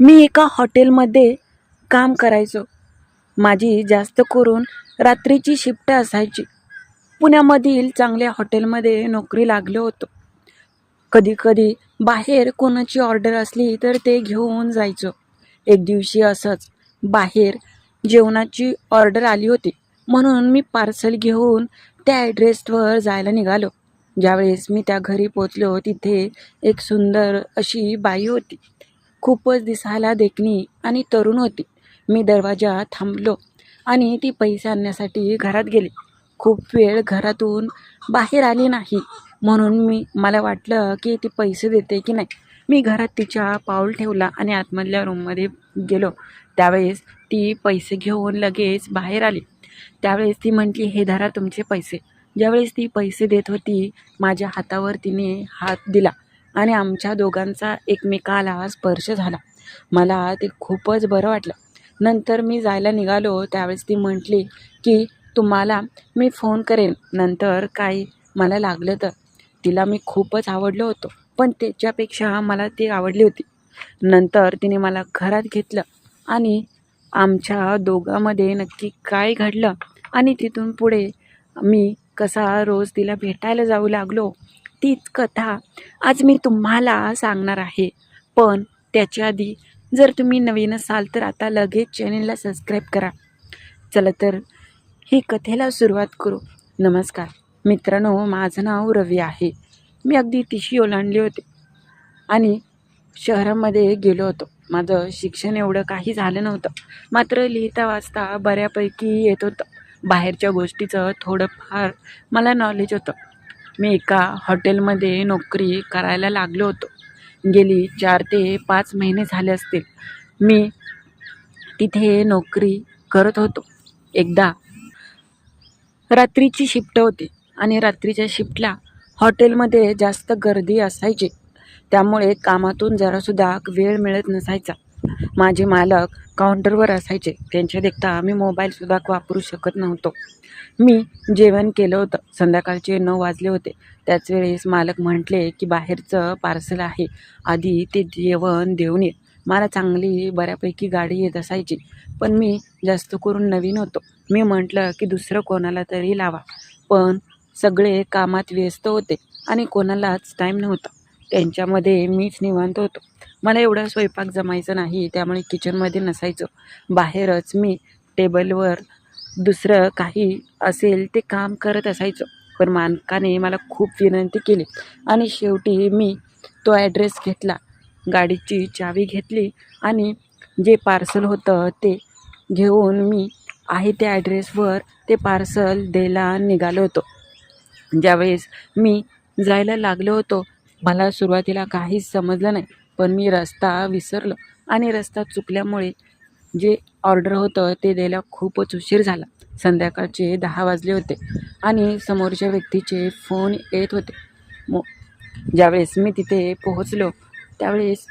मी एका हॉटेलमध्ये काम करायचो. माझी जास्त करून रात्रीची शिफ्ट असायची. पुण्यामधील चांगल्या हॉटेलमध्ये नोकरी लागलो होतो. कधी कधी बाहेर कोणाची ऑर्डर असली तर ते घेऊन जायचो. एक दिवशी असंच बाहेर जेवणाची ऑर्डर आली होती. म्हणून मी पार्सल घेऊन त्या ॲड्रेसवर जायला निघालो. ज्यावेळेस मी त्या घरी पोचलो तिथे एक सुंदर अशी बाई होती. खूपच दिसायला देखणी आणि तरुण होती. मी दरवाजा थांबलो आणि ती पैसे आणण्यासाठी घरात गेली. खूप वेळ घरातून बाहेर आली नाही. म्हणून मी मला वाटलं की ती पैसे देते की नाही. मी घरात तिच्या पाऊल ठेवला आणि आतमधल्या रूममध्ये गेलो. त्यावेळेस ती पैसे घेऊन लगेच बाहेर आली. त्यावेळेस ती म्हटली हे धरा तुमचे पैसे. ज्यावेळेस ती पैसे देत होती माझ्या हातावर तिने हात दिला. आणि आमच्या दोघांचा एकमेकाला स्पर्श झाला. मला ते खूपच बरं वाटलं. नंतर मी जायला निघालो. त्यावेळेस ती म्हटली की तुम्हाला मी फोन करेन. नंतर काही मला लागलं तर. तिला मी खूपच आवडलो होतो पण त्याच्यापेक्षा मला ती आवडली होती. नंतर तिने मला घरात घेतलं आणि आमच्या दोघांमध्ये नक्की काय घडलं आणि तिथून पुढे मी कसा रोज तिला भेटायला जाऊ लागलो तीच कथा आज मी तुम्हाला सांगणार आहे. पण त्याच्या आधी जर तुम्ही नवीन असाल तर आता लगेच चॅनेलला सबस्क्राईब करा. चला तर ही कथेला सुरुवात करू. नमस्कार. मित्रांनो माझं नाव रवी आहे. मी अगदी तिशी ओलांडली होते. आणि शहरामध्ये गेलो होतो. माझं शिक्षण एवढं काही झालं नव्हतं. मात्र लिहिता वाचता बऱ्यापैकी येत होतं. बाहेरच्या गोष्टीचं थोडंफार मला नॉलेज होतं. मी एका हॉटेलमध्ये नोकरी करायला लागलो होतो. गेली चार ते पाच महिने झाले असतील. मी तिथे नोकरी करत होतो. एकदा रात्रीची शिफ्ट होती आणि रात्रीच्या शिफ्टला हॉटेलमध्ये जास्त गर्दी असायची. त्यामुळे कामातून जरासुद्धा वेळ मिळत नसायचा. माझे मालक काउंटरवर असायचे. त्यांच्या देखता मी मोबाईलसुद्धा वापरू शकत नव्हतो. मी जेवण केलं होतं. संध्याकाळचे नऊ वाजले होते. त्याच वेळेस मालक म्हटले की बाहेरचं पार्सल आहे. आधी ते जेवण देऊन ये. मला चांगली बऱ्यापैकी गाडी येत असायची पण मी जास्त करून नवीन होतो मी म्हटलं की दुसरं कोणाला तरी लावा पण सगळे कामात व्यस्त होते आणि कोणालाच टाईम नव्हता. त्यांच्यामध्ये मीच निवांत होतो. मला एवढा स्वयंपाक जमायचा नाही त्यामुळे किचनमध्ये नसायचं. बाहेरच मी टेबलवर दुसरं काही असेल ते काम करत असायचो. पण मानकाने मला खूप विनंती केली. आणि शेवटी मी तो ॲड्रेस घेतला. गाडीची चावी घेतली आणि जे पार्सल होतं ते घेऊन मी आहे त्या ॲड्रेसवर ते पार्सल द्यायला निघालो होतो. ज्यावेळेस मी जायला लागलो होतो मला सुरुवातीला काहीच समजलं नाही. पण मी रस्ता विसरलो आणि रस्ता चुकल्यामुळे जे ऑर्डर होतं ते द्यायला खूपच उशीर झाला. संध्याकाळचे दहा वाजले होते आणि समोरच्या व्यक्तीचे फोन येत होते. मो ज्यावेळेस मी तिथे पोहोचलो त्यावेळेस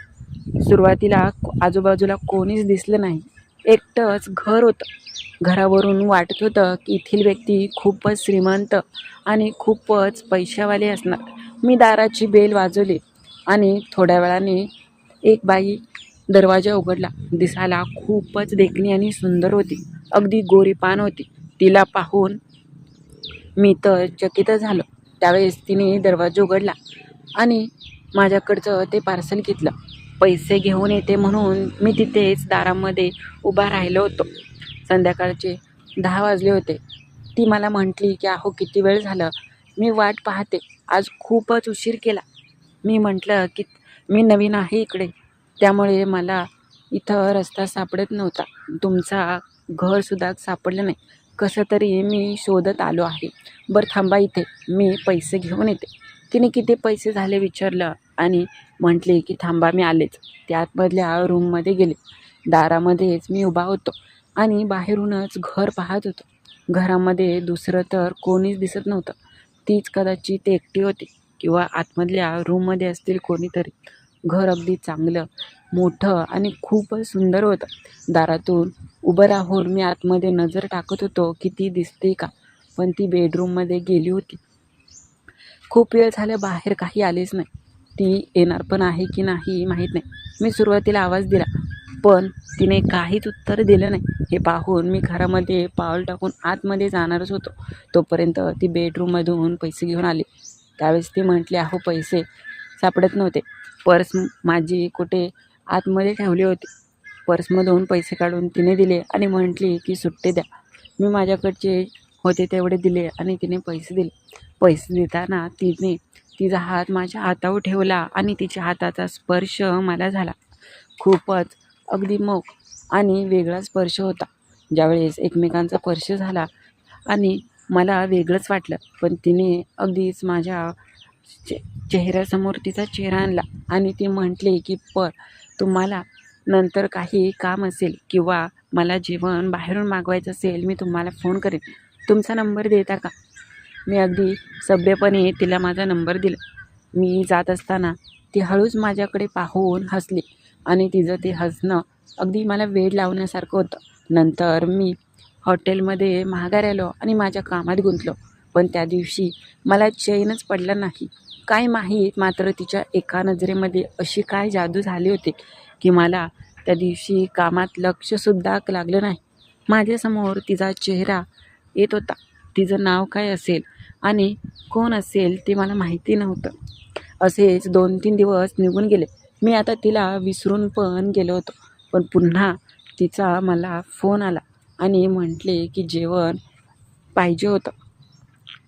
सुरुवातीला आजूबाजूला कोणीच दिसलं नाही. एकटंच घर होतं. घरावरून वाटत होतं की येथील व्यक्ती खूपच श्रीमंत आणि खूपच पैशावाले असणार. मी दाराची बेल वाजवली. आणि थोड्या वेळाने एक बाई दरवाजा उघडला. दिसायला खूपच देखणी आणि सुंदर होती. अगदी गोरीपान होती. तिला पाहून मी तर चकित झालो. त्यावेळेस तिने दरवाजा उघडला आणि माझ्याकडचं ते पार्सल घेतलं. पैसे घेऊन येते म्हणून मी तिथेच दारामध्ये उभा राहिलो होतो. संध्याकाळचे दहा वाजले होते. ती मला म्हटली की अहो किती वेळ झालं? मी वाट पाहते. आज खूपच उशीर केला. मी म्हटलं की मी नवीन आहे इकडे. त्यामुळे मला इथं रस्ता सापडत नव्हता. तुमचा घरसुद्धा सापडलं नाही. कसं तरी मी शोधत आलो आहे. बरं थांबा इथे. मी पैसे घेऊन येते. तिने किती पैसे झाले विचारलं आणि म्हटले की थांबा मी आलेच. त्यातमधल्या रूममध्ये गेले. दारामध्येच मी उभा होतो आणि बाहेरूनच घर पाहत होतो. घरामध्ये दुसरं तर कोणीच दिसत नव्हतं. तीच कदाचित एकटी होती. किंवा आतमधल्या रूममध्ये असतील कोणीतरी घर अगदी चांगलं मोठं आणि खूपच सुंदर होतं. दारातून उभं राहून मी आतमध्ये नजर टाकत होतो की ती दिसते का? पण ती बेडरूममध्ये गेली होती. खूप वेळ झालं बाहेर काही आलेच नाही. ती येणार पण आहे की नाही माहीत नाही. मी सुरुवातीला आवाज दिला पण तिने काहीच उत्तर दिलं नाही. हे पाहून मी घरामध्ये पाऊल टाकून आतमध्ये जाणारच होतो. तोपर्यंत ती बेडरूममधून पैसे घेऊन आली. त्यावेळेस ती म्हटली अहो पैसे सापडत नव्हते. पर्स माझी कुठे आतमध्ये ठेवली होती. पर्समधून पैसे काढून तिने दिले आणि म्हटली की सुट्टे द्या. मी माझ्याकडचे होते तेवढे दिले आणि तिने पैसे दिले. पैसे देताना तिने तिचा हात माझ्या हातावर ठेवला आणि तिच्या हाताचा स्पर्श मला झाला. खूपच अगदी मऊ आणि वेगळा स्पर्श होता. ज्यावेळेस एकमेकांचा स्पर्श झाला आणि मला वेगळंच वाटलं. पण तिने अगदीच माझ्या चे चेहऱ्यासमोर तिचा चेहरा आणला आणि ती म्हटली की पर तुम्हाला नंतर काही काम असेल किंवा मला जेवण बाहेरून मागवायचं असेल मी तुम्हाला फोन करेन. तुमचा नंबर देता का? मी अगदी सभ्यपणे तिला माझा नंबर दिला. मी जात असताना ती हळूच माझ्याकडे पाहून हसली आणि तिचं ते हसणं अगदी मला वेड लावण्यासारखं होतं. नंतर मी हॉटेलमध्ये माघार आलो आणि माझ्या कामात गुंतलो. पण त्या दिवशी मला चैनच पडलं नाही. काय माहीत मात्र तिच्या एका नजरेमध्ये अशी काय जादू झाली होती की मला त्या दिवशी कामात लक्षसुद्धा लागलं नाही. माझ्यासमोर तिचा चेहरा येत होता. तिचं नाव काय असेल आणि कोण असेल ते मला माहिती नव्हतं. असेच दोन तीन दिवस निघून गेले. मी आता तिला विसरून पण गेलो होतो. पण पुन्हा तिचा मला फोन आला. आणि म्हटले की जेवण पाहिजे होतं.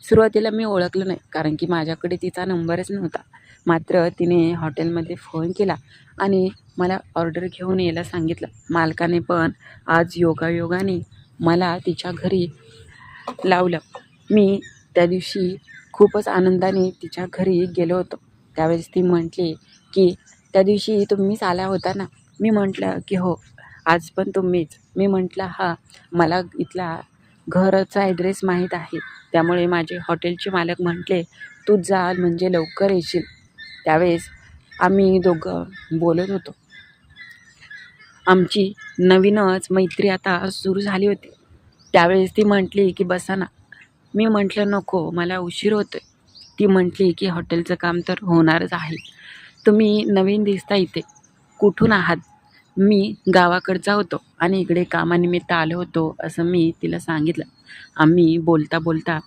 सुरुवातीला मी ओळखलं नाही कारण की माझ्याकडे तिचा नंबरच नव्हता. मात्र तिने हॉटेलमध्ये फोन केला आणि मला ऑर्डर घेऊन यायला सांगितलं. मालकाने पण आज योगायोगाने मला तिच्या घरी लावलं. मी त्या दिवशी खूपच आनंदाने तिच्या घरी गेलो होतो. त्यावेळेस ती म्हटली की त्या दिवशी तुम्हीच आला होता ना? मी म्हटलं की हो. आज पण तुम्हीच. मी म्हटलं हा मला इथला घरचा ॲड्रेस माहीत आहे. त्यामुळे माझे हॉटेलचे मालक म्हटले तू जा म्हणजे लवकर येशील. त्यावेळेस आम्ही दोघं बोलत होतो. आमची नवीनच मैत्री आता सुरू झाली होती. त्यावेळेस ती म्हटली की बसा ना. मी म्हटलं नको मला उशीर होतोय. ती म्हटली की हॉटेलचं काम तर होणारच आहे. तुम्ही नवीन दिसता इथे. कुठून आहात? मी गावाकडचा होतो आणि इकडे कामानिमित्त आलो होतो असं मी तिला सांगितलं. आम्ही बोलता बोलता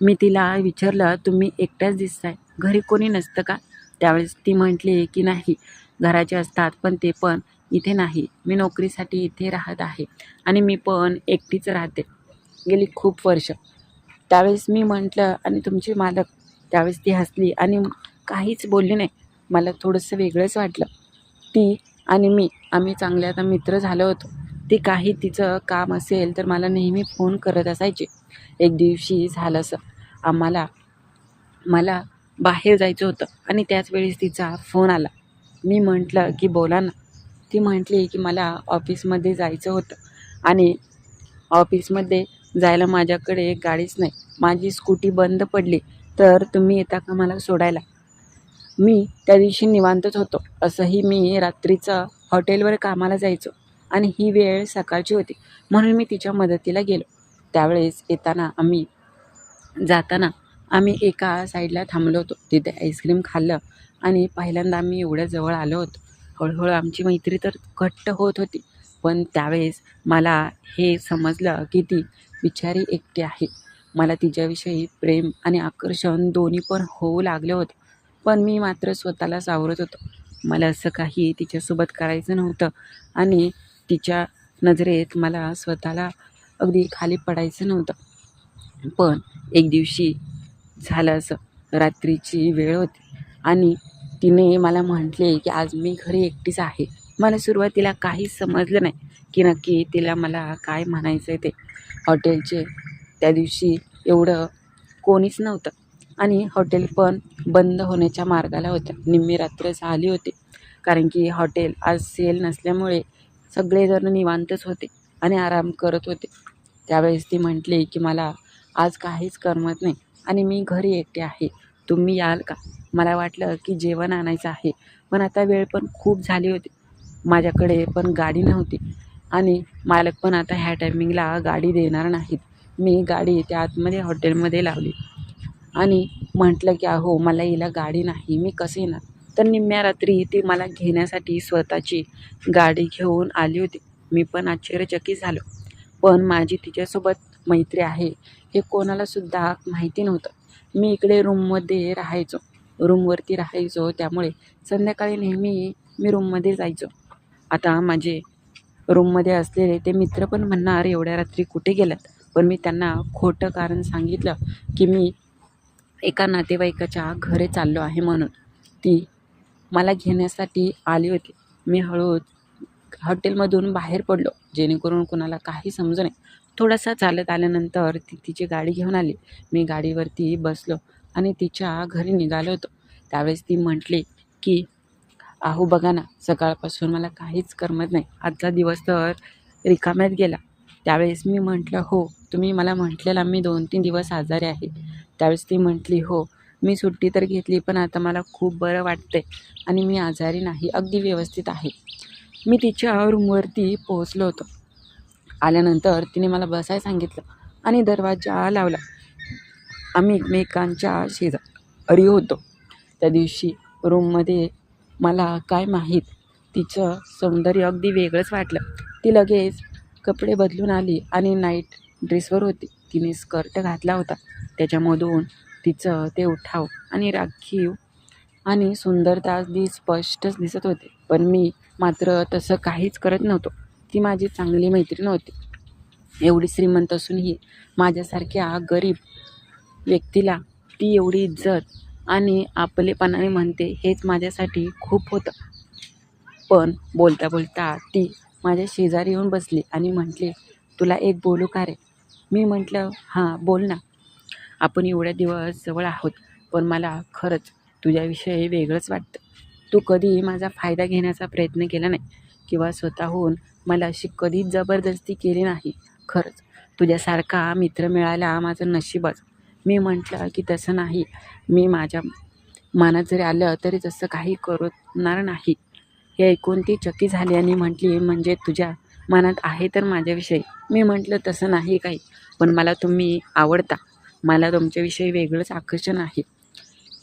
मी तिला विचारलं तुम्ही एकट्याच दिसताय घरी कोणी नसतं का? त्यावेळेस ती म्हटली की नाही घराचे असतात पण ते पण इथे नाही. मी नोकरीसाठी इथे राहत आहे आणि मी पण एकटीच राहते. गेली खूप वर्ष. त्यावेळेस मी म्हटलं आणि तुमचे मालक? त्यावेळेस ती हसली आणि काहीच बोलली नाही. मला थोडंसं वेगळंच वाटलं. ती आणि मी आम्ही चांगले आता मित्र झालो होतो. ती काही तिचं काम असेल तर मला नेहमी फोन करत असायचे. एक दिवशी झालं असं. आम्हाला मला बाहेर जायचं होतं आणि त्याच वेळेस तिचा फोन आला. मी म्हटलं की बोला ना. ती म्हटली की मला ऑफिसमध्ये जायचं होतं आणि ऑफिसमध्ये जायला माझ्याकडे गाडीच नाही. माझी स्कूटी बंद पडली तर तुम्ही येता का मला सोडायला? मी त्या दिवशी निवांतच होतो. असंही मी रात्रीचं हॉटेलवर कामाला जायचो आणि ही वेळ सकाळची होती. म्हणून मी तिच्या मदतीला गेलो. त्यावेळेस येताना आम्ही जाताना आम्ही एका साईडला थांबलो होतो. तिथे आईस्क्रीम खाल्लं आणि पहिल्यांदा आम्ही एवढ्या जवळ आलो होतो. हळूहळू आमची मैत्री तर घट्ट होत होती. पण त्यावेळेस मला हे समजलं की ती बिचारी एकटी आहे. मला तिच्याविषयी प्रेम आणि आकर्षण दोन्ही पण होऊ लागले होते. पण मी मात्र स्वतःला सावरत होतो. मला असं काही तिच्यासोबत करायचं नव्हतं. आणि तिच्या नजरेत मला स्वतःला अगदी खाली पडायचं नव्हतं. पण एक दिवशी झालं असं. रात्रीची वेळ होती. आणि तिने मला म्हटले की आज मी घरी एकटीच आहे. मला सुरुवातीला काहीच समजलं नाही की नक्की तिला मला काय म्हणायचं आहे ते. हॉटेलचे त्या दिवशी एवढं कोणीच नव्हतं. आणि हॉटेल पण बंद होण्याच्या मार्गाला होत्या. निम्मी रात्र झाली होती. कारण की हॉटेल आज सेल नसल्यामुळे सगळेजण निवांतच होते आणि आराम करत होते. त्यावेळेस ती म्हटली की मला आज काहीच करमत नाही आणि मी घरी एकटे आहे. तुम्ही याल का? मला वाटलं की जेवण आणायचं आहे. पण आता वेळ पण खूप झाली होती. माझ्याकडे पण गाडी नव्हती आणि मालक पण आता ह्या टायमिंगला गाडी देणार नाहीत. मी गाडी त्या आतमध्ये हॉटेलमध्ये लावली. आणि म्हटलं की अहो मला हिला गाडी नाही मी कसं येणार? तर निम्म्या रात्री ती मला घेण्यासाठी स्वतःची गाडी घेऊन आली होती. मी पण आश्चर्यचकित झालो. पण माझी तिच्यासोबत मैत्री आहे हे कोणालासुद्धा माहिती नव्हतं. मी इकडे रूममध्ये राहायचो. रूमवरती राहायचो त्यामुळे संध्याकाळी नेहमी मी रूममध्ये जायचो. आता माझे रूममध्ये असलेले ते मित्र पण म्हणणार एवढ्या रात्री कुठे गेलात? पण मी त्यांना खोटं कारण सांगितलं की मी एका नातेवाईकाच्या घरी चाललो आहे म्हणून. ती मला घेण्यासाठी आली होती. मी हळूहळू हॉटेलमधून बाहेर पडलो. जेणेकरून कोणाला काही समजू नये. थोडासा चालत आल्यानंतर ती तिची गाडी घेऊन आली. मी गाडीवरती बसलो आणि तिच्या घरी निघालो होतो. त्यावेळेस ती म्हटली की अहो बघा ना सकाळपासून मला काहीच करमत नाही. आजचा दिवस तर रिकाम्यात गेला. त्यावेळेस मी म्हटलं हो तुम्ही मला म्हटलेला मी दोन तीन दिवस आजारी आहे. त्यावेळेस ती म्हटली हो मी सुट्टी तर घेतली पण आता मला खूप बरं वाटतंय आणि मी आजारी नाही अगदी व्यवस्थित आहे. मी तिच्या रूमवरती पोहोचलो होतो. आल्यानंतर तिने मला बसायला सांगितलं आणि दरवाजा लावला. आम्ही एकमेकांच्या शेजारी होतो. त्या दिवशी रूममध्ये मला काय माहीत तिचं सौंदर्य अगदी वेगळंच वाटलं. ती लगेच कपडे बदलून आली आणि नाईट ड्रेसवर होती. तिने स्कर्ट घातला होता. त्याच्यामधून तिचं ते उठाव आणि राखीव आणि सुंदरता अगदी स्पष्टच दिसत होते. पण मी मात्र तसं काहीच करत नव्हतो. ती माझी चांगली मैत्रीण होती. एवढी श्रीमंत असूनही माझ्यासारख्या गरीब व्यक्तीला ती एवढी इज्जत आणि आपलेपणाने म्हणते हेच माझ्यासाठी खूप होतं. पण बोलता बोलता ती माझ्या शेजारी येऊन बसली आणि म्हटली तुला एक बोलू का रे? मी म्हटलं हां बोल ना. आपण एवढ्या दिवस जवळ आहोत पण मला खरंच तुझ्याविषयी वेगळंच वाटतं. तू कधी माझा फायदा घेण्याचा प्रयत्न केला नाही किंवा स्वतःहून मला अशी कधीच जबरदस्ती केली नाही. खरंच तुझ्यासारखा मित्र मिळायला माझं नशीबच. मी म्हटलं की तसं नाही. मी माझ्या मनात जरी आलं तरी तसं काही करणार नाही. हे ऐकून ती चकी झाली आणि म्हटली म्हणजे तुझ्या मनात आहे तर माझ्याविषयी. मी म्हटलं तसं नाही काही पण मला तुम्ही आवडता. मला तुमच्याविषयी वेगळंच आकर्षण आहे.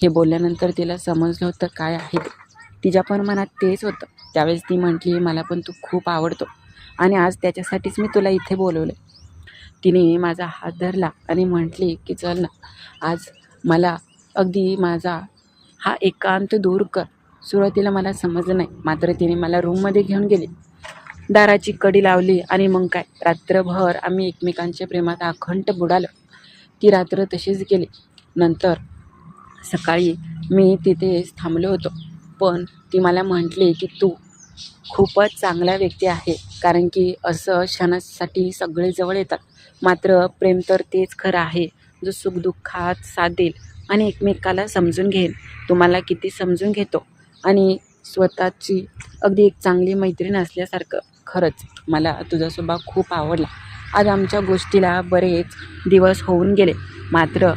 हे बोलल्यानंतर तिला समजलं होतं काय आहे. तिच्या पण मनात तेच होतं. त्यावेळेस ती म्हटली मला पण तू खूप आवडतो आणि आज त्याच्यासाठीच मी तुला इथे बोलवलं. तिने माझा हात धरला आणि म्हटली की चल ना आज मला अगदी माझा हा एकांत दूर कर. सुरुवातीला मला समजलं नाही. मात्र तिने मला रूममध्ये घेऊन गेली. दाराची कडी लावली आणि मग काय? रात्रभर आम्ही एकमेकांच्या प्रेमात अखंड बुडालो. ती रात्र तशीच गेली. नंतर सकाळी मी तिथेच थांबलो होतो. पण ती मला म्हटली की तू खूपच चांगला व्यक्ती आहे कारण की असं क्षणासाठी सगळे जवळ येतात. मात्र प्रेम तर तेच खरं आहे जो सुखदुःखात साथ देईल आणि एकमेकाला समजून घेईल. तुम्हाला किती समजून घेतो? आणि स्वतःची अगदी एक चांगली मैत्रीण असल्यासारखं. खरंच मला तुझा स्वभाव खूप आवडला. आज आमच्या गोष्टीला बरेच दिवस होऊन गेले. मात्र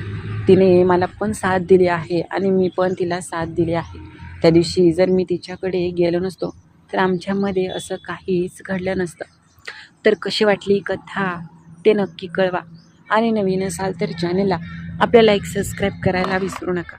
तिने मला पण साथ दिली आहे आणि मी पण तिला साथ दिली आहे. त्या दिवशी जर मी तिच्याकडे गेलो नसतो तर आमच्यामध्ये असं काहीच घडलं नसतं. तर कशी वाटली कथा? ते नक्की कळवा. आणि नवीन असाल तर चॅनलला आपल्या लाईक सबस्क्राईब करायला विसरू नका.